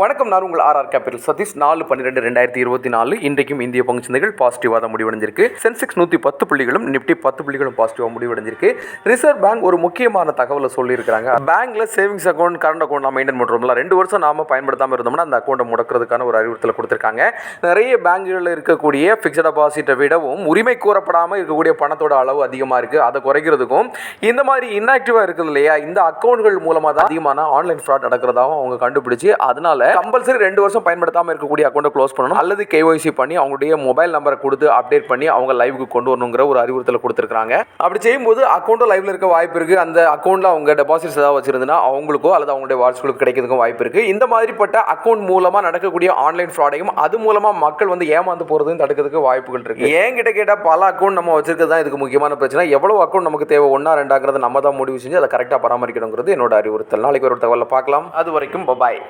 வணக்கம் நான் உங்கள் ஆர்ஆர் கேபிட்டல் சதீஷ். நாலு பன்னிரெண்டு ரெண்டாயிரத்தி இருபத்தி நாலு. இன்றைக்கும் இந்திய பங்குச்சந்தைகள் பாசிட்டிவாக தான் முடிவடைஞ்சிருக்கு. சென்செக்ஸ் நூற்றி பத்து புள்ளிகளும் நிப்டி பத்து புள்ளிகளும் பாசிட்டிவாக முடிவடைஞ்சிருக்கு. ரிசர்வ் பேங்க் ஒரு முக்கியமான தகவலை சொல்லியிருக்காங்க பேங்க்ல சேவிங்ஸ் அக்கௌண்ட் கரண்ட் அக்கௌண்ட் நம்ம மெயின்டைன் பண்ணுறோம்ல ரெண்டு வருஷம் நாம பயன்படுத்தாமல் இருந்தோம்னா அந்த அக்கௌண்ட்டை முடக்கிறதுக்கான ஒரு அறிவுறுத்தல் கொடுத்துருக்காங்க. நிறைய பேங்குகளில் இருக்கக்கூடிய ஃபிக்ஸட் டெபாசிட்டை விடவும் உரிமை கூறப்படாமல் இருக்கக்கூடிய பணத்தோட அளவு அதிகமாக இருக்குது அதை குறைக்கிறதுக்கும் இந்த மாதிரி இன்ஆக்டிவாக இருக்குது இல்லையா? இந்த அக்கௌண்ட்கள் மூலமாக தான் அதிகமான ஆன்லைன் ஃப்ராட் நடக்கிறதாகவும் அவங்க கண்டுபிடிச்சி அதனால கம்பல்சரி ரெண்டு வருஷம் பயன்படுத்தாமல் இருக்கக்கூடிய அக்கௌண்ட்டை க்ளோஸ் பண்ணணும். அல்லது கேஒய்சி பண்ணி அவங்களுடைய மொபைல் நம்பரை கொடுத்து அப்டேட் பண்ணி அவங்க லைவுக்கு கொண்டு வரணுங்கிற ஒரு அறிவுறுத்தலை கொடுத்துருக்காங்க அப்படி செய்யும்போது அக்கௌண்ட்டும் லைவ்ல இருக்க வாய்ப்பு இருக்குது அந்த அக்கௌண்ட்டில் அவங்க டெபாசிட்ஸ் ஏதாவது வச்சிருந்தனா அவங்களுக்கோ அல்லது அவங்களுடைய வாட்ஸ்களுக்கு கிடைக்கிறதுக்கும் வாய்ப்பு இருக்குது இந்த மாதிரிப்பட்ட அக்கௌண்ட் மூலமாக நடக்கக்கூடிய ஆன்லைன் ஃப்ராடையும் அது மூலமாக மக்கள் வந்து ஏமாந்து போகிறதையும் தடுக்கிறதுக்கு வாய்ப்புகள் இருக்குது என்கிட்ட கேட்டால் பல அக்கௌண்ட் நம்ம வச்சிருக்கிறது தான் இதுக்கு முக்கியமான பிரச்சனை. எவ்வளோ அக்கௌண்ட் நமக்கு தேவை? ஒன்றா ரெண்டாங்கிறத நம்ம தான் முடிவு செஞ்சு அதை கரெக்டாக பராமரிக்கணுங்கிறது என்னோட அறிவுறுத்தல். நாளைக்கு ஒரு தகவலை பார்க்கலாம். அது வரைக்கும் பபாய்